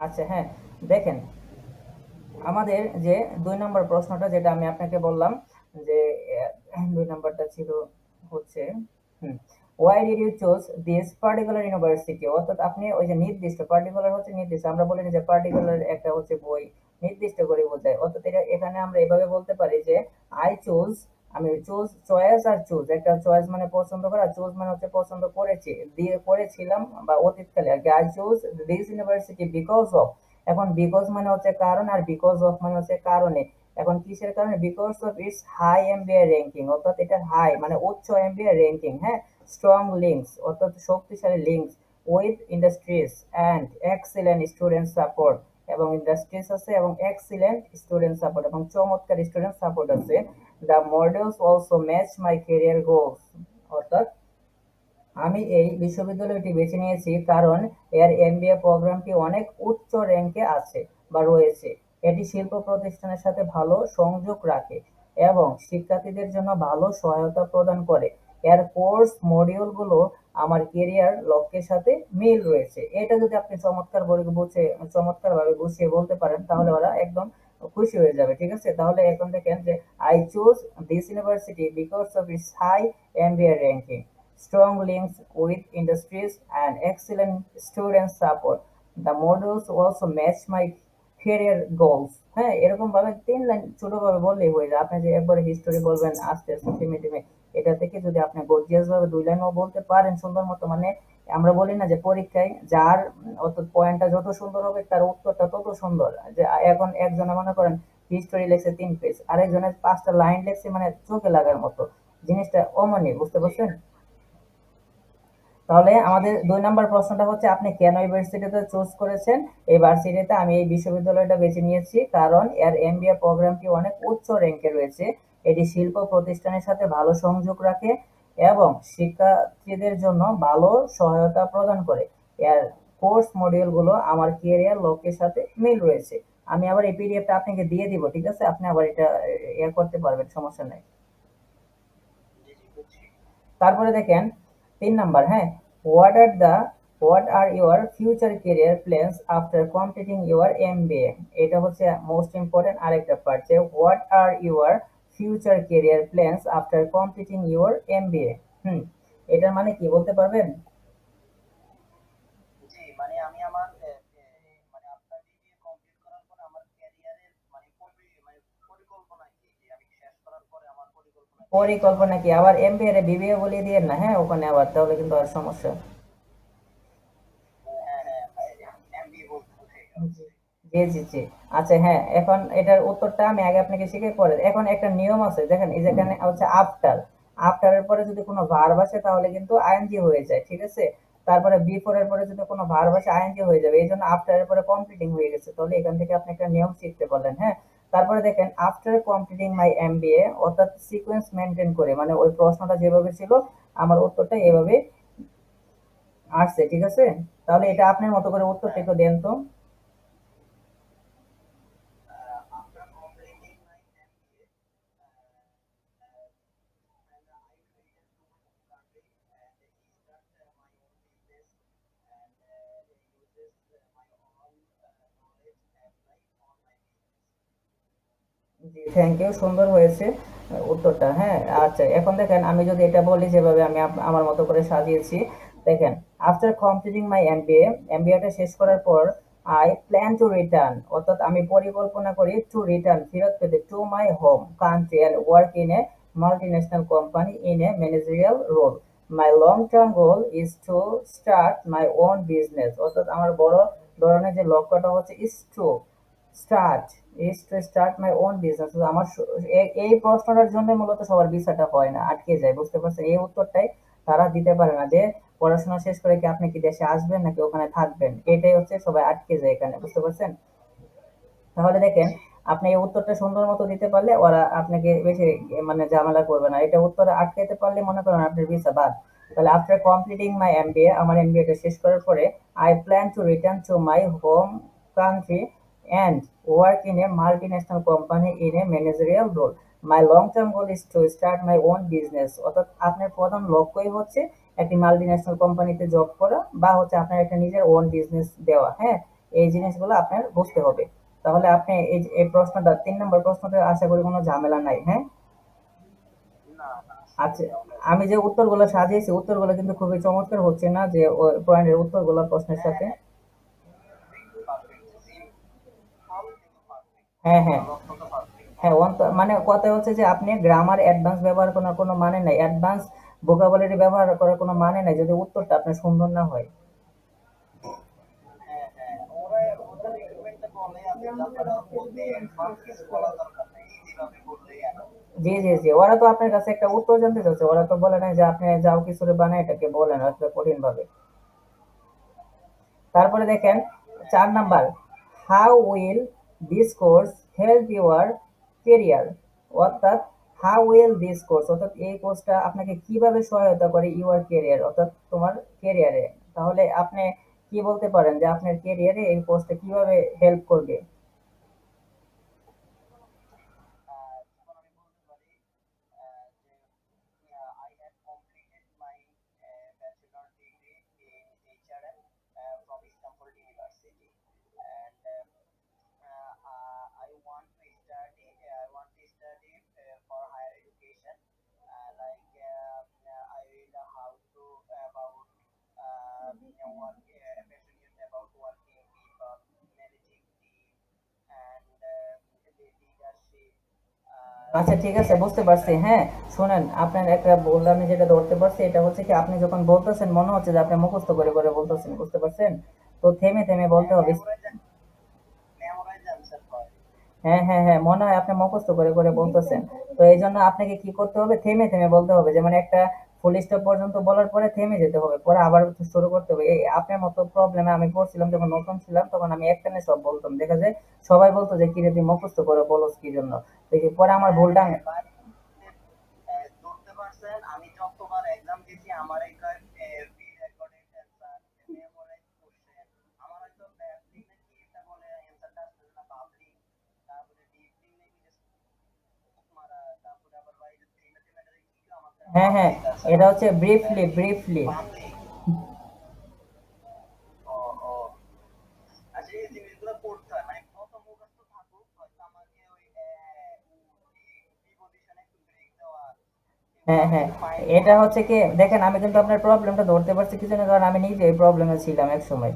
আচ্ছা হ্যাঁ। দেখেন, আমাদের যে দুই নম্বর প্রশ্নটা যেটা আমি আপনাকে বললাম যে দুই নম্বরটা ছিল হচ্ছে why did you choose this particular university অর্থাৎ আপনি ওই যে নির্দিষ্ট পার্টিকুলার হচ্ছে নির্দিষ্ট, আমরা বলি যে পার্টিকুলার একটা হচ্ছে বই, নির্দিষ্ট করে বোঝায়। অর্থাৎ এটা, এখানে আমরা এভাবে বলতে পারি যে আই চুজ আমি চুজ, চয়েস আর চুজ, একটা চয়েস মানে পছন্দ করা চুজ মানে হচ্ছে পছন্দ করেছি, দিয়ে করেছিলাম বা অতীতকালে আর কি। I choose this university because of এখন বিকজ মানে হচ্ছে কারণ আর বিকজ অফ মানে হচ্ছে কারণে। এখন কিসের কারণে? Because of its high MBA ranking অর্থাৎ এটা হাই মানে উচ্চ এমবিআই র্যাঙ্কিং হ্যাঁ? স্ট্রং লিঙ্কস অর্থাৎ শক্তিশালী links with industries and excellent student support এবং ইন্ডাস্ট্রিজ আছে এবং এক্সিলেন্ট স্টুডেন্ট সাপোর্ট এবং চমৎকার স্টুডেন্ট সাপোর্ট আছে। The models also match my career goals অর্থাৎ আমি এই বিশ্ববিদ্যালয়টি বেছে নিয়েছি কারণ এর এমবিএ প্রোগ্রামটি অনেক উচ্চ র্যাঙ্কে আছে বা রয়েছে। এটি শিল্প প্রতিষ্ঠানের সাথে ভালো সংযোগ রাখে এবং শিক্ষার্থীদের জন্য ভালো সহায়তা প্রদান করে। এর কোর্স মডিউলগুলো আমার কেরিয়ার লক্ষ্যের সাথে মিল রয়েছে। এটা যদি আপনি চমৎকার করে বুঝে চমৎকার ভাবে গুছিয়ে বলতে পারেন, তাহলে ওরা একদম খুশি হয়ে যাবে ঠিক আছে তাহলে এখন দেখেন যে I choose this university because of its high MBA ranking strong links with industries, and excellent student support. The modules also match my career goals. হ্যাঁ এরকম ভাবে তিন লাইন ছোট ভাবে বললেই হয়ে যায় আপনি যে একবারে হিস্টোরি বলবেন আস্তে আস্তে ধীমে ধীমে এটা থেকে যদি আপনি গর্জিয়াস ভাবে দুই লাইনও বলতে পারেন সুন্দর মতো মানে আমরা বলি না যে পরীক্ষায় যার অত পয়েন্টটা যত সুন্দর হবে, তার উত্তরটা তত সুন্দর। যে এখন একজনে মনে করেন হিস্টোরি লেখছে তিন পেজ আরেকজনের পাঁচটা লাইন লেখছে মানে চোখে লাগার মতো। জিনিসটা অমনি বুঝতে পারছেন? তাহলে আমাদের দুই নম্বর প্রশ্নটা হচ্ছে, আপনি কেন এই ভার্সিটিতে চুজ করেছেন? এই ভার্সিটিতে আমি এই বিশ্ববিদ্যালয়টা বেছে নিয়েছি কারণ এর এম এমবিএ প্রোগ্রামটি অনেক উচ্চ র্যাঙ্কে রয়েছে। এটি শিল্প প্রতিষ্ঠানের সাথে ভালো সংযোগ রাখে। এবং শিক্ষার্থীদের জন্য ভালো সহায়তা প্রদান করে। এর কোর্স মডিউলগুলো আমার ক্যারিয়ার লক্ষ্যের সাথে মিল রয়েছে। আমি আবার এই পিডিএফটা আপনাকে দিয়ে দিব, ঠিক আছে? আপনি আবার এটা ইয়ে করতে পারবেন, সমস্যা নেই। তারপরে দেখেন, তিন নাম্বার হ্যাঁ? What are the what are your future career plans after completing your MBA এটা হচ্ছে মোস্ট ইম্পর্টেন্ট আরেকটা পার্ট যে what are your future career plans after completing your MBA hmm এটার মানে কি বলতে পারবেন? মানে আমি আমার এ, এ, মানে আপনার ডিগ্রি কমপ্লিট করার পরে আমার ক্যারিয়ারের মানে মানে পরিকল্পনা কি? যে আমি শেষ করার পরে আমার পরিকল্পনা পরিকল্পনা কি? আবার এমবিএ রে বিবিএ বলিয়ে দিয়ে না হ্যাঁ ওখানে আবার তাহলে কিন্তু আর সমস্যা হ্যাঁ হ্যাঁ এমবিএ বলতে বুঝে গেছে। জি জি জি। আচ্ছা হ্যাঁ এখন এটার উত্তরটা আমি আগে আপনাকে শিখে পরে এখন একটা নিয়ম আছে দেখেন এই যেখানে হচ্ছে আফটার আফটারের পরে যদি কোনো ভার্ব আসে তাহলে কিন্তু আইএনজি হয়ে যায় ঠিক আছে? তারপরে বিফোর এর পরে যদি কোনো ভার্ব আসে আইএনজি হয়ে যাবে। এই জন্য আফটারের পরে কমপ্লিটিং হয়ে গেছে। তাহলে এখান থেকে আপনি একটা নিয়ম শিখতে পারলেন হ্যাঁ? তারপরে দেখেন আফটার কমপ্লিটিং মাই এমবিএ অর্থাৎ সিকোয়েন্স মেনটেন করে মানে ওই প্রশ্নটা যেভাবে ছিল আমার উত্তরটা এভাবে আসছে ঠিক আছে? তাহলে এটা আপনার মতো করে উত্তরটা একটু দেন তো Uh, after completing my MBA, uh, uh, and I returned to my home country and start uh, my own business and uh, uses uh, my own uh, knowledge and my online business. জি thank you সুন্দর হয়েছে উত্তরটা হ্যাঁ আচ্ছা এখন দেখেন, আমি যদি এটা বলি যেভাবে আমি আমার মতো করে সাজিয়েছি, দেখেন আফটার কমপ্লিটিং মাই এমবিএ এমবিএটা শেষ করার পর আই প্ল্যান টু রিটার্ন অর্থাৎ আমি পরিকল্পনা করি টু রিটার্ন ফেরত পেতে to my home country and work in a multinational company in a managerial role my long term goal is to start my own business অর্থাৎ আমার বড় ধরনের যে লক্ষ্যটা হচ্ছে is to start is to start my own business আমার এই প্রশ্নটার জন্য মূলত সবার ভিসাটা হয় না, আটকে যায়, বুঝতে পারছেন? এই উত্তরটাই তারা দিতে পারে না যে পড়াশোনা শেষ করে কি আপনি কি দেশে আসবেন নাকি ওখানে থাকবেন? এটাই হচ্ছে সবাই আটকে যায় এখানে, বুঝতে পারছেন? তাহলে দেখেন, আপনি এই উত্তরটা সুন্দর মতো দিতে পারলে ওরা আপনাকে বেশি মানে ঝামেলা করবে না। এটা উত্তরে আটকাতে পারলে মনে করেন আপনার ভিসা বাদ। তাহলে আফটার কমপ্লিটিং মাই এমবিএ আমার এমবিএটা শেষ করার পরে I plan to return to my home country and work in a multinational company in a managerial role my long term goal is to start my own business অর্থাৎ আপনার প্রধান লক্ষ্যই হচ্ছে একটি মাল্টিন্যাশনাল কোম্পানিতে জব করা বা হচ্ছে আপনার একটা নিজের ওন বিজনেস দেওয়া। হ্যাঁ এই জিনিসগুলো আপনার বুঝতে হবে। তাহলে আপনি এই এই প্রশ্নটা, তিন নম্বর প্রশ্নতে আশা করি কোনো ঝামেলা নাই হ্যাঁ? আচ্ছা আমি যে উত্তরগুলো সাজিয়েছি, উত্তরগুলো কিন্তু খুবই চমৎকার হচ্ছে না যে পয়েন্টের উত্তরগুলো প্রশ্নের সাথে পারফেক্ট সিম সব কিছু পারফেক্ট হ্যাঁ হ্যাঁ। হ্যাঁ অন্ত- মানে কথা হচ্ছে যে আপনি গ্রামার অ্যাডভান্স ব্যবহার করার কোনো মানে নাই। অ্যাডভান্স ভোকাবুলারি ব্যবহার করার কোনো মানে নাই যদি উত্তরটা আপনার সুন্দর না হয়। হ্যাঁ হ্যাঁ। জি জি জি। ওরা তো আপনার কাছে একটা উত্তর জানতে চাচ্ছে ওরা তো বলে না যে আপনি যাও কিছু বানায় এটাকে বলেন একটা কঠিন ভাবে তারপরে দেখেন চার number. How will this course help your career অর্থাৎ হাউ উইল দিস কোর্স অর্থাৎ এই কোর্সটা আপনাকে কীভাবে সহায়তা করে ইউর কেরিয়ার অর্থাৎ তোমার কেরিয়ারে তাহলে আপনি কি বলতে পারেন যে আপনার কেরিয়ারে এই কোর্সটা কীভাবে হেল্প করবে আর যেমন আমি বলতে পারি আহ, যে I have completed my bachelor degree in HRM from Istanbul university and uh, uh, I want to study I want to study uh, for higher education uh, like uh, I read how to about uh, you know, work uh, passionate about working people managing team and uh, the leadership uh, আচ্ছা ঠিক আছে, বুঝতে পারছি হ্যাঁ শুনেন, আপনার একটা ভুল আমি যেটা ধরতে পারছি, এটা হচ্ছে কি আপনি যখন বলতেছেন, মনে হচ্ছে যে আপনি মুখস্থ করে করে বলতেছেন, বুঝতে পারছেন? তো থেমে থেমে বলতে হবে। হ্যাঁ হ্যাঁ হ্যাঁ মনে হয় আপনি মুখস্থ করে করে বলতেছেন। তো এই জন্য আপনাকে কি করতে হবে? থেমে থেমে বলতে হবে, যেমন একটা ফুল স্টপ পর্যন্ত বলার পরে থেমে যেতে হবে, পরে আবার শুরু করতে হবে। এই আপনার মতো প্রবলেমে আমি পড়ছিলাম, যখন নতুন ছিলাম, তখন আমি একটানে সব বলতাম। দেখা যায় সবাই বলতো যে, কিরে, তুই মুখস্থ করে বলস কি জন্য? দেখি, পরে আমার ভুলটা আমি- হ্যাঁ হ্যাঁ। এটা হচ্ছে ব্রিফলি ব্রিফলি হ্যাঁ হ্যাঁ। এটা হচ্ছে কি, দেখেন, আমি কিন্তু আপনার প্রবলেমটা ধরতে পারছি কিছু না কারণ আমি নিজে এই প্রবলেমে ছিলাম এক সময়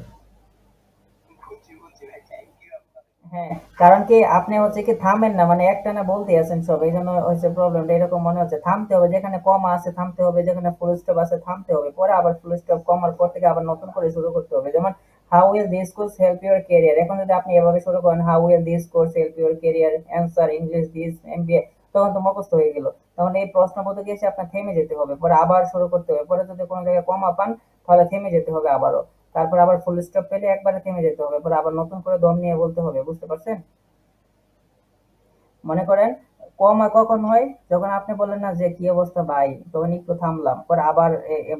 বুঝছি বুঝছি ভাই থ্যাংক ইউ আপনাকে হ্যাঁ কারণ কি আপনি হচ্ছে কি থামেন না মানে একটানা বলতে আছেন সব, এই জন্য হচ্ছে প্রবলেমটা এরকম মনে হচ্ছে। থামতে হবে, যেখানে কমা আছে থামতে হবে, যেখানে ফুল স্টপ আছে থামতে হবে। পরে আবার ফুল স্টপ কমার পর থেকে আবার নতুন করে শুরু করতে হবে। যেমন how will this course help your career এখন যদি আপনি এভাবে শুরু করেন how will this course help your career answer English this MBA তখন তো মুখস্থ হয়ে গেল। তখন এই প্রশ্ন পদ্ধতি গিয়ে আপনার থেমে যেতে হবে, পরে আবার শুরু করতে হবে। পরে যদি কোনো জায়গায় কমা পান, তাহলে থেমে যেতে হবে আবারও। তারপর আবার ফুল স্টপ পেলে একবারে থেমে যেতে হবে। পরে আবার নতুন করে দম নিয়ে বলতে হবে, বুঝতে পারছেন? মনে করেন, কমা কখন হয়? যখন আপনি বলেন না যে, কি অবস্থা ভাই? তখন একটু থামলাম। পরে আবার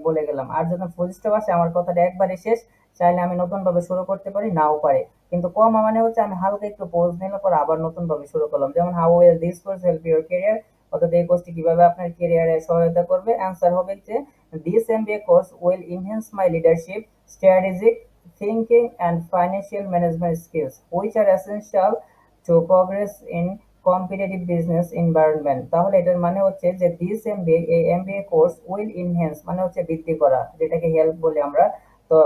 বলে গেলাম, আর যখন ফুল স্টপ আসে, আমার কথাটা একবারে শেষ। চাইলে আমি নতুন ভাবে শুরু করতে পারি, নাও পারে। কিন্তু কমা মানে হচ্ছে, আমি হালকা একটু পোজ নিলাম, পরে আবার নতুন ভাবে শুরু করলাম। যেমন how will this course help your career অর্থাৎ এই কোর্সটি কীভাবে আপনার ক্যারিয়ারে সহায়তা করবে? অ্যান্সার হবে যে this MBA course will enhance my leadership strategic thinking, and financial management skills, which are essential to progress in competitive business environment. তাহলে এটার মানে হচ্ছে যে দিস এমবিএ এই এমবিএ কোর্স উইল ইনহ্যান্স মানে হচ্ছে বৃদ্ধি করা, যেটাকে হেল্প বলি আমরা। তো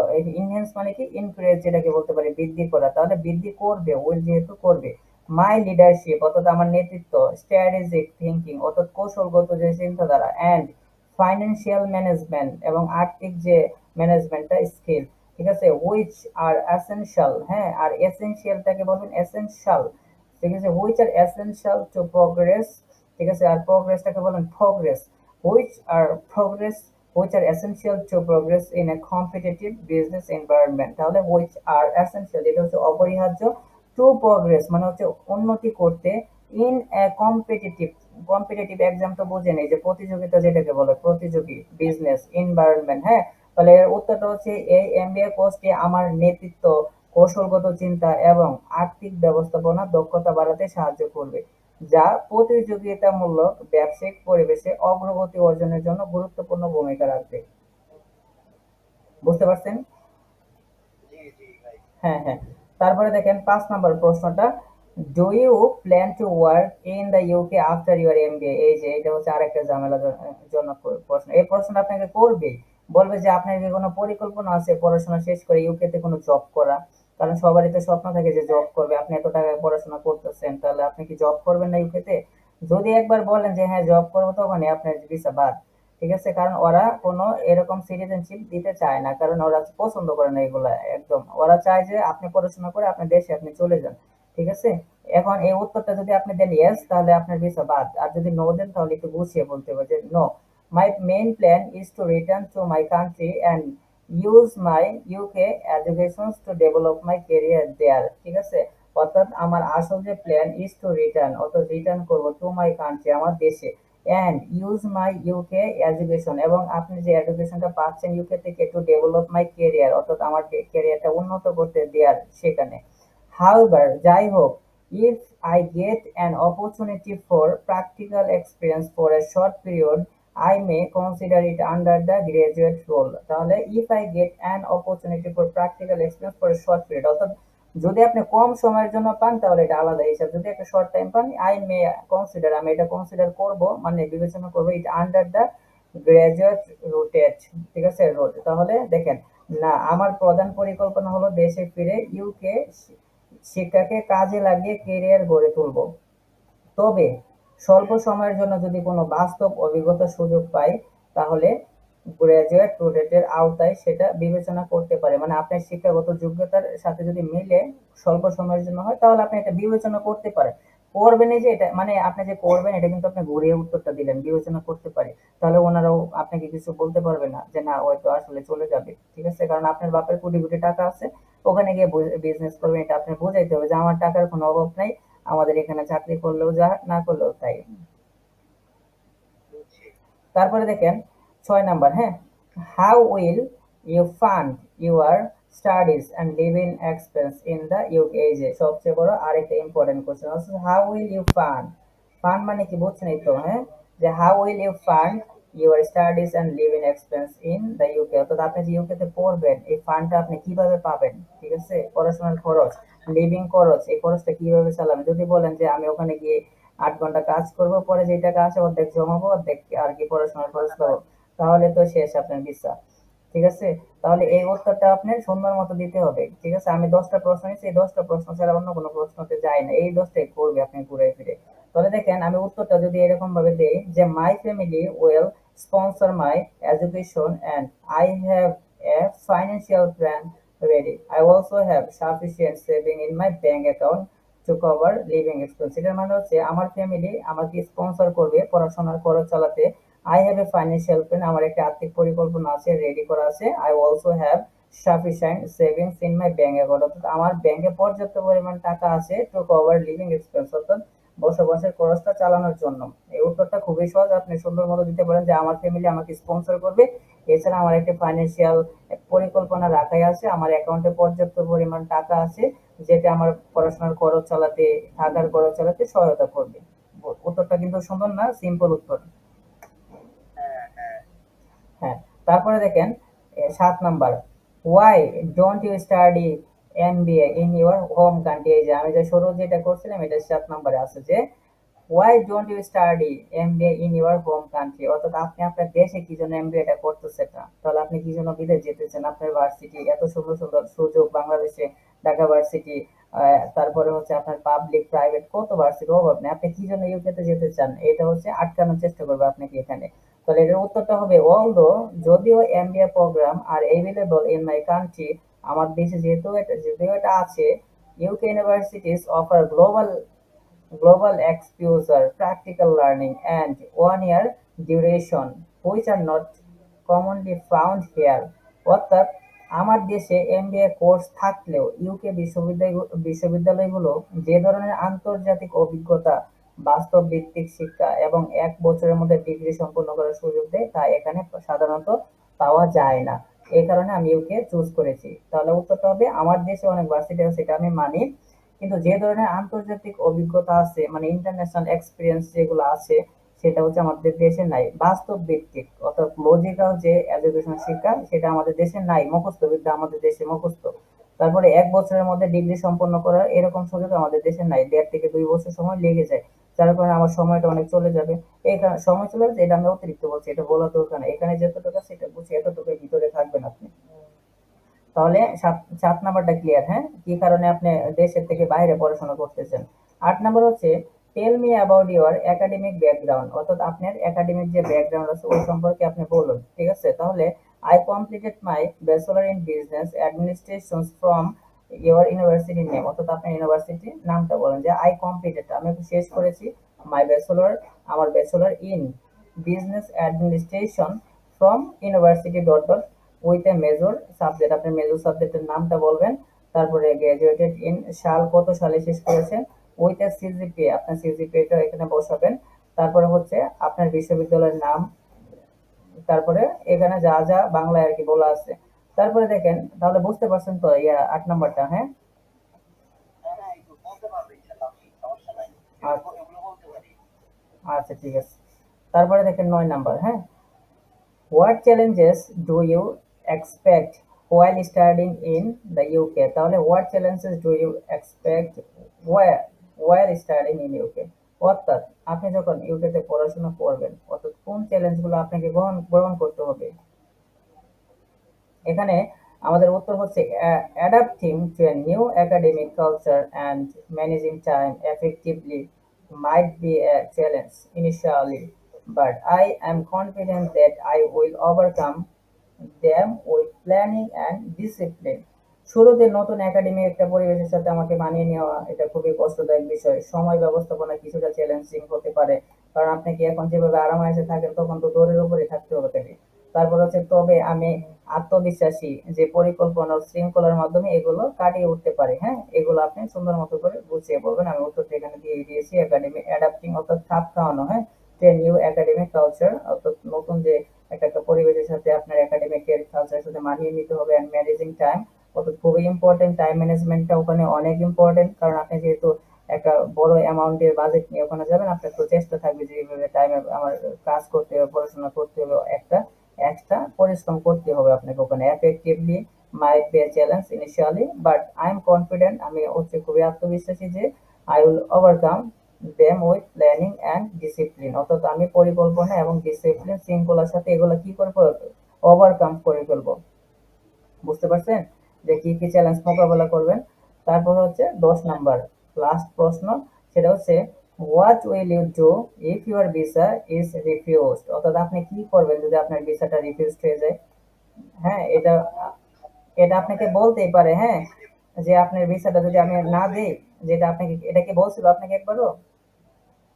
ইনহ্যান্স মানে কি? ইনক্রিজ যেটাকে বলতে পারি, বৃদ্ধি করা। তাহলে বৃদ্ধি করবে উইল যেহেতু করবে। মাই লিডারশিপ অর্থাৎ আমার নেতৃত্ব স্ট্র্যাটেজিক থিঙ্কিং অর্থাৎ কৌশলগত যে চিন্তাধারা অ্যান্ড ফাইন্যান্সিয়াল ম্যানেজমেন্ট এবং আর্থিক যে ম্যানেজমেন্টটা স্কিল ঠিক আছে? হুইচ আর এসেনশিয়াল হ্যাঁ? আর এসেনশিয়ালটাকে বলবেন? এসেনশিয়াল ঠিক আছে? Which are essential to progress ঠিক আছে? আর প্রোগ্রেসটাকে বলেন progress which are progress which are essential to progress in a competitive business environment? তাহলে which are essential, এটা হচ্ছে অপরিহার্য। টু প্রোগ্রেস মানে হচ্ছে উন্নতি করতে in a competitive competitive exam তো বুঝে নেই যে প্রতিযোগিতা যেটাকে বলে প্রতিযোগী বিজনেস এনভায়রনমেন্ট হ্যাঁ? তাহলে এর উত্তরটা হচ্ছে এই এমবিএ কোর্সটি আমার নেতৃত্ব কৌশলগত চিন্তা এবং আর্থিক ব্যবস্থাপনা দক্ষতা বাড়াতে সাহায্য করবে যা প্রতিযোগিতামূলক ব্যবসায়িক পরিবেশে অগ্রগতি অর্জনের জন্য গুরুত্বপূর্ণ ভূমিকা রাখবে। বুঝতে পারছেন? জি জি হ্যাঁ হ্যাঁ। তারপরে দেখেন পাঁচ নম্বর প্রশ্নটা। Do you plan to work in the UK after your MBA এই যে, এটা হচ্ছে আরেকটা ঝামেলা জন্য প্রশ্ন। এই প্রশ্নটা আপনাকে করবে। বলবে যে আপনার কি কোনো পরিকল্পনা আছে পড়াশোনা শেষ করে ইউকেতে কোনো জব করা? কারণ সবারই তো স্বপ্ন থাকে যে জব করবে। আপনি এত টাকা পড়াশোনা করতেছেন, তাহলে আপনি কি জব করবেন না ইউকেতে যদি একবার বলেন যে হ্যাঁ জব করব তখনই আপনার ভিসা বাদ। ঠিক আছে? কারণ ওরা কোনো এরকম সিটিজেনশিপ দিতে চায় না। কারণ ওরা পছন্দ করে না এগুলা একদম। ওরা চায় যে আপনি পড়াশোনা করে আপনার দেশে আপনি চলে যান। ঠিক আছে? এখন এই উত্তরটা যদি আপনি দেন ইয়েস তাহলে আপনার ভিসা বাদ। আর যদি নো দেন, তাহলে একটু গুছিয়ে বলতে হবে যে no my main plan is to return to my country and use my UK education to develop my career there ঠিক আছে? অর্থাৎ আমার আসল যে প্ল্যান ইজ টু রিটার্ন অর্থাৎ রিটার্ন করব টু মাই কান্ট্রি আমার দেশে। And use my UK education এবং আপনি যে এডুকেশনটা পাচ্ছেন ইউকে থেকে টু ডেভেলপ মাই কেরিয়ার অর্থাৎ আমার কেরিয়ারটা উন্নত করতে দেয়ার সেখানে। যাই হোক if I get an opportunity for practical experience for a short period I may consider it under the graduate role তাহলে if I get an opportunity for practical experience for a short period অর্থাৎ যদি আপনি কম সময়ের জন্য পান তাহলে এটা আলাদা হিসাব যদি একটা শর্ট টাইম পান আই মে কনসিডার আমি এটা কনসিডার করব মানে বিবেচনা করব it under the graduate routed ঠিক আছে রোড তাহলে দেখেন না আমার প্রধান পরিকল্পনা হলো দেশে ফিরে ইউকে শিক্ষাকে কাজে লাগিয়ে কেরিয়ার গড়ে তুলব। তবে স্বল্প সময়ের জন্য যদি কোনো বাস্তব অভিজ্ঞতার সুযোগ পাই, তাহলে গ্রাজুয়েট প্রোডেক্টের আওতায় সেটা বিবেচনা করতে পারে। মানে আপনার শিক্ষাগত যোগ্যতার সাথে যদি মিলে স্বল্প সময়ের জন্য হয়, তাহলে আপনি এটা বিবেচনা করতে পারেন। করবেন যে এটা মানে আপনি যে করবেন, এটা কিন্তু আপনি ঘুরিয়ে উত্তরটা দিলেন, বিবেচনা করতে পারে। তাহলে ওনারাও আপনাকে কিছু বলতে পারবে না যে, না হয়তো আসলে চলে যাবে। ঠিক আছে? কারণ আপনার বাপের কোটি কোটি টাকা আছে, ওখানে গিয়ে বিজনেস করবেন, এটা আপনি বোঝাইতে হবে যে, আমার টাকার কোনো অভাব নাই, আমাদের এখানে চাকরি করলেও যা, না করলেও তাই। তারপরে দেখেন, ছয় নাম্বার হ্যাঁ? How will you fund your living expense in the UK এই যে সবচেয়ে বড় আরেকটা important question how will you fund fund মানে কি বুঝছেন তো হ্যাঁ যে how will you fund your studies and living expense in the UK অর্থাৎ আপনি যে ইউকেতে পড়বেন এই ফান্ডটা আপনি কীভাবে পাবেন ঠিক আছে পড়াশোনার খরচ লিভিং খরচ, এই খরচটা কীভাবে চালাবেন যদি বলেন যে আমি ওখানে গিয়ে আট ঘণ্টা কাজ করব, পরে যে টাকা আসে অর্ধেক জমাবো, অর্ধেক আর কি পড়াশোনার খরচ করব, তাহলে তো শেষ আপনার ভিসা ঠিক আছে তাহলে এই উত্তরটা আপনার সুন্দর মতো দিতে হবে, ঠিক আছে আমি দশটা প্রশ্ন নিচ্ছি এই দশটা প্রশ্ন ছাড়া অন্য কোনো প্রশ্নতে যাই না এই দশটাই করবে আপনি ঘুরে ফিরে তাহলে দেখেন, আমি উত্তরটা যদি এরকম ভাবে দেই যে my family will sponsor my education and I have a financial plan ready. I also have sufficient saving in my bank account to cover living expense. এটার মানে হচ্ছে, আমার ফ্যামিলি আমাকে স্পন্সর করবে পড়াশোনার খরচ চালাতে I have a financial plan আমার একটা আর্থিক পরিকল্পনা আছে রেডি করা আছে। I also have sufficient savings in my bank account অর্থাৎ আমার ব্যাংকে পর্যাপ্ত পরিমাণ টাকা আছে টু কভার লিভিং এক্সপেন্স অর্থাৎ বসবাসের খরচটা চালানোর জন্য। এই উত্তরটা খুবই সহজ। আপনি সুন্দর মতো দিতে পারেন যে আমার ফ্যামিলি আমাকে স্পন্সর করবে। এছাড়া আমার একটা ফাইন্যান্সিয়াল পরিকল্পনা রাখাই আছে। আমার অ্যাকাউন্টে পর্যাপ্ত পরিমাণ টাকা আছে, যেটা আমার পড়াশোনার খরচ চালাতে, থাকার খরচ চালাতে সহায়তা করবে। উত্তরটা কিন্তু সুন্দর না সিম্পল উত্তর। হ্যাঁ তারপরে দেখেন সাত number. Why don't you study M MBA in your home country এই যে আমি যে শুরু যেটা করছিলাম, এটা সাত নাম্বারে আছে যে why don't you study M MBA in your home country অর্থাৎ আপনি আপনার দেশে কি জন্য এমবিএটা করতেছেন না তাহলে আপনি কি জন্য বিদেশ যেতেছেন? আপনার ভার্সিটি এত সুন্দর সুন্দর সুযোগ বাংলাদেশে, ঢাকা ভার্সিটি তারপরে হচ্ছে আপনার পাবলিক প্রাইভেট কত ভার্সিটি অভাব নেই। আপনি কি জন্য ইউকেতে যেতে চান? এটা হচ্ছে আটকানোর চেষ্টা করবে আপনাকে এখানে। তাহলে এটার উত্তরটা হবে অলদো যদিও MBA program are available in my country আমার দেশে যেহেতু এটা যদিও এটা আছে UK universities offer global global exposure, practical learning, and one year duration, which are not commonly found here. অর্থাৎ আমার দেশে এমবিএ কোর্স থাকলেও ইউকে বিশ্ববিদ্যালয় বিশ্ববিদ্যালয়গুলো যে ধরনের আন্তর্জাতিক অভিজ্ঞতা বাস্তব ভিত্তিক শিক্ষা এবং এক বছরের মধ্যে ডিগ্রি সম্পূর্ণ করার সুযোগ দেয়, তা এখানে সাধারণত পাওয়া যায় না। এই কারণে আমি ইউকে চুজ করেছি। তাহলে উত্তরটা হবে, আমার দেশে অনেক ভার্সিটি আছে, সেটা আমি মানি। কিন্তু যে ধরনের আন্তর্জাতিক অভিজ্ঞতা আছে মানে ইন্টারন্যাশনাল এক্সপিরিয়েন্স যেগুলো আছে, সেটা হচ্ছে আমাদের দেশে নাই। বাস্তব ভিত্তিক অর্থাৎ লজিক্যাল যে এডুকেশন শিক্ষা, সেটা আমাদের দেশে নাই। মুখস্থ, বিদ্যা আমাদের দেশে মুখস্থ। তারপরে এক বছরের মধ্যে ডিগ্রি সম্পন্ন করার এরকম সুযোগ আমাদের দেশে নাই। দেড় থেকে দুই বছর সময় লেগে যায়। যার কারণে আমার সময়টা অনেক চলে যাবে। কারণে সময় চলে যাবে, এটা আমি অতিরিক্ত বলছি, এটা বলার দরকার নেই। এখানে যতটুকু আছে এটা বুঝি এতটুকুর ভিতরে থাকবেন আপনি। তাহলে সাত সাত নাম্বারটা ক্লিয়ার হ্যাঁ? কি কারণে আপনি দেশের থেকে বাইরে পড়াশোনা করতেছেন? আট নাম্বার হচ্ছে tell me about your academic background অর্থাৎ আপনার একাডেমিক যে ব্যাকগ্রাউন্ড আছে, ওই সম্পর্কে আপনি বলুন, ঠিক আছে? তাহলে I completed my bachelor in business administration from your university name অর্থাৎ আপনার ইউনিভার্সিটির নামটা বলেন যে আই কমপ্লিটেড আমি শেষ করেছি মাই ব্যাচেলর আমার bachelor in business administration from university dot dot with a major subject আপনার মেজর সাবজেক্টের নামটা বলবেন, তারপরে গ্র্যাজুয়েটেড ইন সাল কত সালে শেষ করেছেন? উইথ এ সিজিপিএ আপনার সিজিপিএটা এখানে বসাবেন। তারপরে হচ্ছে আপনার বিশ্ববিদ্যালয়ের নাম, তারপরে এখানে যা যা বাংলায় আর কি বলা আছে। তারপরে দেখেন, তাহলে বুঝতে পারছেন তো, ইয়া, আট নাম্বারটা হ্যাঁ? আচ্ছা। আচ্ছা ঠিক আছে। তারপরে দেখেন নয় নাম্বার হ্যাঁ? What challenges do you expect while studying in the UK তাহলে what challenges do you expect while studying in UK অর্থাৎ, আপনি যখন ইউকেতে পড়াশোনা করবেন, অর্থাৎ কোন চ্যালেঞ্জগুলো আপনাকে গ্রহণ গ্রহণ করতে হবে? এখানে আমাদের উত্তর হচ্ছে adapting to a new academic culture and managing time effectively might be a challenge initially, but I am confident that I will overcome them with planning and discipline. শুরুতে নতুন একাডেমিক একটা পরিবেশের সাথে আমাকে মানিয়ে নেওয়া এটা খুবই কষ্টদায়ক বিষয় সময় ব্যবস্থাপনা কিছুটা চ্যালেঞ্জিং হতে পারে কারণ আপনি কি এখন যেভাবে আরামায়েসে থাকেন তখন তো দৌড়ের উপরে থাকতে হবে তাকে তারপর হচ্ছে তবে আমি আত্মবিশ্বাসী যে পরিকল্পনা শৃঙ্খলার মাধ্যমে এগুলো কাটিয়ে উঠতে পারে হ্যাঁ? এগুলো আপনি সুন্দর মতো করে গুছিয়ে বলবেন। আমি উত্তরটা এখানে দিয়ে দিয়েছি একাডেমি অ্যাডাপ্টিং অর্থাৎ খাপ খাওয়ানো হ্যাঁ? যে নিউ একাডেমিক কালচার অর্থাৎ নতুন যে একটা একটা পরিবেশের সাথে আপনার একাডেমিক কালচারের সাথে মানিয়ে নিতে হবে অ্যান্ড ম্যানেজিং টাইম অর্থাৎ খুবই ইম্পর্টেন্ট টাইম ম্যানেজমেন্টটা ওখানে অনেক ইম্পর্টেন্ট কারণ আপনি যেহেতু একটা বড় অ্যামাউন্টের বাজেট নিয়ে ওখানে যাবেন, আপনার তো চেষ্টা থাকবে যে এইভাবে টাইমে আমার কাজ করতে হবে, পড়াশোনা করতে হবে একটা। এক্সট্রা পরিশ্রম করতে হবে আপনাকে ওখানে effectively might be challenge initially but I am confident আমি হচ্ছে খুবই আত্মবিশ্বাসী যে I will overcome them with planning and discipline অর্থাৎ আমি পরিকল্পনা এবং ডিসিপ্লিন শৃঙ্খলার সাথে এগুলো কি করে ওভারকাম করে ফেলব। বুঝতে পারছেন? যে কি কি চ্যালেঞ্জ মোকাবেলা করবেন? তারপর হচ্ছে দশ নাম্বার লাস্ট প্রশ্ন, সেটা হচ্ছে what will you do if your visa is refused অর্থাৎ আপনি কি করবেন যদি আপনার ভিসাটা রিফিউজড হয়ে যায়? হ্যাঁ এটা এটা আপনাকে বলতেই পারে হ্যাঁ যে আপনার ভিসাটা যদি আমি না দিই যেটা আপনাকে এটা কি বলছিল আপনাকে একবারও?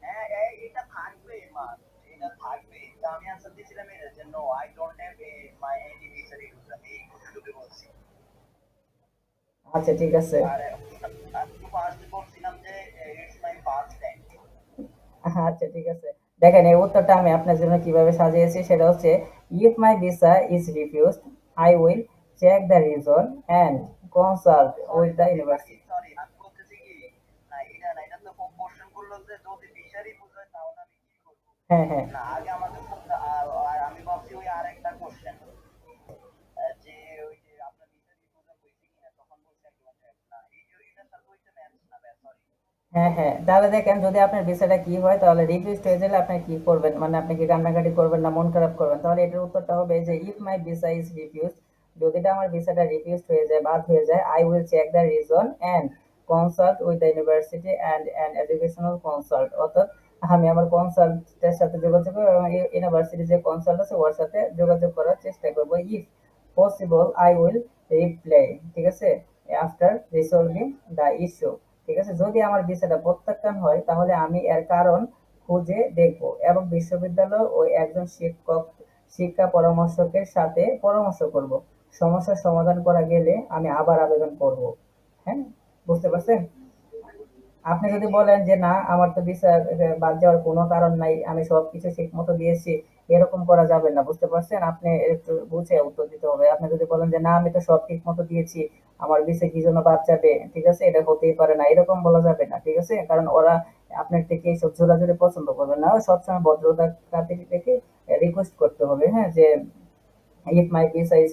হ্যাঁ হ্যাঁ, এটা থাকবে মা এটা থাকবে তা আমি আনসার দিয়েছিলাম এর জন্য I don't have a my any visa refuse আমি এই কথাটুকু বলছি। আচ্ছা ঠিক আছে আর আমি ফার্স্ট বলছিলাম যে ইটস মাই ফার্স্ট টাইম আচ্ছা ঠিক আছে। দেখেন এই উত্তরটা আমি আপনার জন্য কীভাবে সাজিয়েছি সেটা হচ্ছে if my visa is refuse I will check the reason and consult with the university sorry আমি বলতেছি কি না এটা না এটা তো কোশ্চেন করল যে যদি ভিসা রিফিউজ হয় তাহলে আমি কি করব হ্যাঁ হ্যাঁ না আগে আমাদের বলতে আর আর আমি ভাবছি ওই আরেকটা কোশ্চেন যে ওই যে আপনার ভিসা রিফিউজ হয়েছে কিনা তখন বলছে একদম না এই যে এটার সাথে হইতে ম্যাচ না সরি হ্যাঁ হ্যাঁ। তাহলে দেখেন যদি আপনার ভিসাটা কি হয়, তাহলে রিফিউজড হয়ে গেলে আপনি কি করবেন? মানে আপনি কি কান্নাকাটি করবেন না, মন খারাপ করবেন? তাহলে এটার উত্তরটা হবে যে if my visa is refused যদি এটা আমার ভিসাটা রিফিউজড হয়ে যায়, বাদ হয়ে যায় I will check the reason and consult with the university and an educational consult অর্থাৎ আমি আমার কনসাল্টের সাথে যোগাযোগ করব এবং ইউনিভার্সিটি যে কনসাল্ট আছে, ওর সাথে যোগাযোগ করার চেষ্টা করব। If possible I will reply ঠিক আছে? আফটার রিসলভিং দ্য ইস্যু ঠিক আছে? যদি আমার ভিসাটা প্রত্যাখ্যান হয়, তাহলে আমি এর কারণ খুঁজে দেখব এবং বিশ্ববিদ্যালয় ও একজন শিক্ষক শিক্ষা পরামর্শকের সাথে পরামর্শ করব। সমস্যার সমাধান করা গেলে আমি আবার আবেদন করব। হ্যাঁ? বুঝতে পারছেন? আপনি যদি বলেন যে, না, আমার তো ভিসা বাদ যাওয়ার কোনো কারণ নাই, আমি সব কিছু ঠিক মতো দিয়েছি। এরকম করা যাবে না, বুঝতে পারছেন? আপনি একটু বুঝে উত্তর দিতে হবে। আপনি যদি বলেন যে, না, আমি তো সব ঠিক মতো দিয়েছি, আমার ভিসা কি জন্য বাদ যাবে ঠিক আছে? এটা হতেই পারে না। এরকম বলা যাবে না, ঠিক আছে? কারণ ওরা আপনার থেকে এইসব জোরাজোরি পছন্দ করবে না। সবসময় ভদ্রতা থেকে রিকোয়েস্ট করতে হবে হ্যাঁ? যে, If my visa is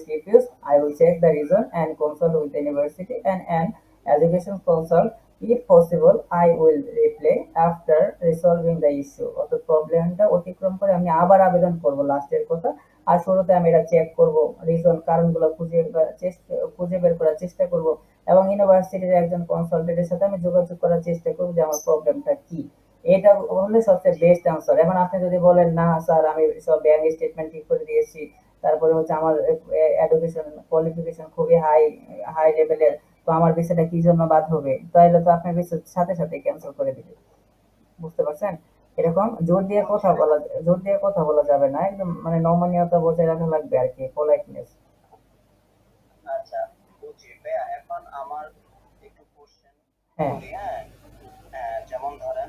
I will check the reason and consult with the university and an education consult. If possible, I will reply after resolving the issue. অর্থাৎ প্রবলেমটা অতিক্রম করে আমি আবার আবেদন করব লাস্টের কথা। আর শুরুতে আমি এটা চেক করব রিজন কারণগুলো খুঁজে চেষ্টা খুঁজে বের করার চেষ্টা করব। এবং ইউনিভার্সিটির একজন কনসালটেন্টের সাথে আমি যোগাযোগ করার চেষ্টা করব যে আমার প্রবলেমটা কি। এটা হলে সবচেয়ে বেস্ট অ্যান্সার এখন আপনি যদি বলেন না স্যার আমি সব ব্যাংক স্টেটমেন্ট ঠিক করে দিয়েছি। তারপরে হচ্ছে আমার এডুকেশন কোয়ালিফিকেশন খুবই হাই হাই লেভেলের তো আমার বিষয়টা কি জন্য বাদ হবে? তাইলে তো আপনার বিষয় সাথে সাথে ক্যান্সেল করে দিবে। বুঝতে পারছেন? এরকম জোর দিয়ে কথা বলা জোর দিয়ে কথা বলা যাবে না। একদম মানে নমনীয়তা বজায় রাখা লাগবে আর কি পোলাইটনেস আচ্ছা বুঝছি। ভাইয়া এখন আমার একটু কোশ্চেন হ্যাঁ। হ্যাঁ? যেমন ধরেন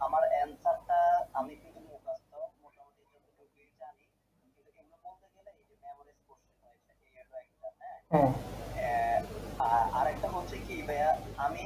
আমার অ্যান্সারটা আমি কিন্তু মুখস্থ মোটামুটি যতটুকুই জানি কিন্তু এগুলো বলতে গেলে এই যে মেমোরিজ কোশ্চেন হয়েছে এই হলো একটা হ্যাঁ হ্যাঁ আহ, আর- আরেকটা হচ্ছে কি ভাইয়া আমি